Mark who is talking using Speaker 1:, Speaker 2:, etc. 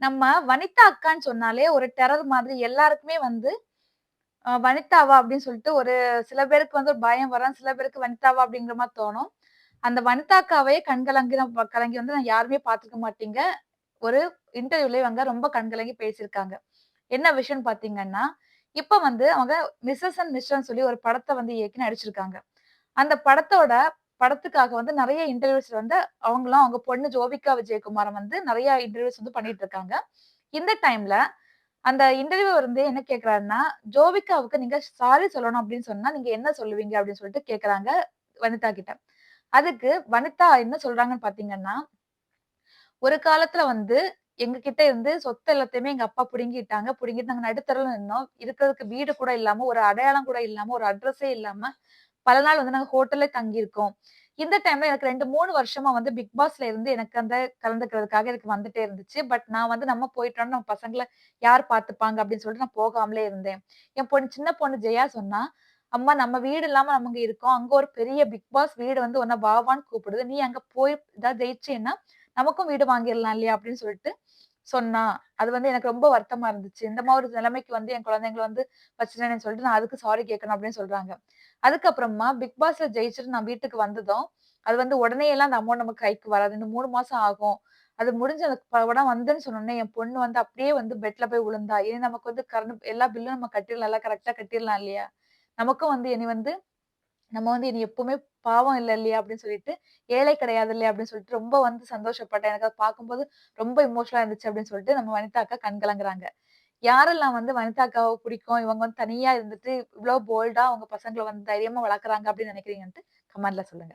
Speaker 1: நம்ம வனிதா அக்கான்னு சொன்னாலே ஒரு டெரர் மாதிரி எல்லாருக்குமே வந்து வனிதாவா அப்படின்னு சொல்லிட்டு ஒரு சில பேருக்கு வந்து ஒரு பயம் வரும். சில பேருக்கு வனிதாவா அப்படிங்கிற மாதிரி தோணும். அந்த வனிதா அக்காவே கண்கலங்கி கலங்கி வந்து நான் யாருமே பார்த்துருக்க மாட்டீங்க. ஒரு இன்டர்வியூல இவங்க ரொம்ப கண்கலங்கி பேசியிருக்காங்க. என்ன விஷயம்னு பார்த்தீங்கன்னா, இப்ப வந்து அவங்க மிஸ்ஸஸ் அண்ட் மிஸ்டர்ன்னு சொல்லி ஒரு படத்தை வந்து இயக்கி நடிச்சிருக்காங்க. அந்த படத்தோட படத்துக்காக வந்து நிறைய இன்டர்வியூஸ் வந்து அவங்களும் அவங்க பொண்ணு ஜோவிகா விஜயகுமாரம் வந்து நிறைய இன்டர்வியூஸ் வந்து பண்ணிட்டு இருக்காங்க. இந்த டைம்ல அந்த இன்டர்வியூ வந்து என்ன கேக்குறாருன்னா "ஜோவிகாவுக்கு நீங்க சாரி சொல்லணும் அப்படின்னு சொன்னா, நீங்க என்ன சொல்லுவீங்க?" அப்படின்னு சொல்லிட்டு கேட்கறாங்க வனிதா கிட்ட. அதுக்கு வனிதா என்ன சொல்றாங்கன்னு பாத்தீங்கன்னா "ஒரு காலத்துல வந்து எங்க கிட்ட இருந்து சொத்து எல்லாத்தையுமே எங்க அப்பா புடுங்கிட்டாங்க. புடுங்கிட்டு நாங்க நடுத்தரல நின்னோம். இருக்கிறதுக்கு வீடு கூட இல்லாம, ஒரு அடையாளம் கூட இல்லாம, ஒரு அட்ரஸே இல்லாம பல நாள் வந்து நாங்க ஹோட்டல்ல தங்கியிருக்கோம். இந்த டைம்ல எனக்கு 2, 3 வருஷமா வந்து பிக் பாஸ்ல இருந்து எனக்கு அந்த கலந்துக்கிறதுக்காக எனக்கு வந்துட்டே இருந்துச்சு. பட் நான் வந்து நம்ம போயிட்டோம்னா நம்ம பசங்களை யார் பார்த்துப்பாங்க அப்படின்னு சொல்லிட்டு நான் போகாமலே இருந்தேன். என் பொண்ணு சின்ன பொண்ணு ஜெயா சொன்னா, "அம்மா நம்ம வீடு இல்லாம நம்ம இங்க இருக்கோம். அங்க ஒரு பெரிய பிக் பாஸ் வீடு வந்து உன்ன வாவான்னு கூப்பிடுது. நீ அங்க போய் ஏதாவது ஜெயிச்சேன்னா, நமக்கும் வீடு வாங்கிரலாம் இல்லையா?" அப்படின்னு சொல்லிட்டு சொன்னா. அது வந்து எனக்கு ரொம்ப வருத்தமா இருந்துச்சு. இந்த மாதிரி ஒரு நிலைமைக்கு வந்து என் குழந்தைங்கள வந்து வச்சிருந்தேன்னு சொல்லிட்டு நான் அதுக்கு சாரி கேட்கணும் அப்படின்னு சொல்றாங்க. அதுக்கப்புறமா பிக் பாஸ்ல ஜெயிச்சுட்டு நான் வீட்டுக்கு வந்ததும், அது வந்து உடனே எல்லாம் அந்த அமௌண்ட் நமக்கு கைக்கு வராது. இன்னும் மூணு மாசம் ஆகும். அது முடிஞ்சு அந்த படம் வந்துன்னு சொன்னோன்னே என் பொண்ணு வந்து அப்படியே வந்து பெட்ல போய் விழுந்தா. இனி நமக்கு வந்து கரண்ட் எல்லா பில்லும் நம்ம கட்டிடலாம்ல, கரெக்டா கட்டிடலாம் இல்லையா? நமக்கும் வந்து இனி வந்து நம்ம வந்து இனி எப்பவுமே பாவம் இல்லை இல்லையா? அப்படின்னு சொல்லிட்டு, ஏழை கிடையாது இல்லையா? அப்படின்னு சொல்லிட்டு ரொம்ப வந்து சந்தோஷப்பட்டேன். எனக்கு அதை பார்க்கும்போது ரொம்ப இமோஷனலா இருந்துச்சு அப்படின்னு சொல்லிட்டு நம்ம வனிதா அக்கா கண்கலங்குறாங்க யாரெல்லாம் வந்து வனிதா அக்காவை பிடிக்கும், இவங்க வந்து தனியா இருந்துட்டு இவ்வளவு போல்டா அவங்க பசங்களை வந்து தைரியமா வளர்க்குறாங்க அப்படின்னு நினைக்கிறீங்கன்ட்டு கமெண்ட்ல சொல்லுங்க.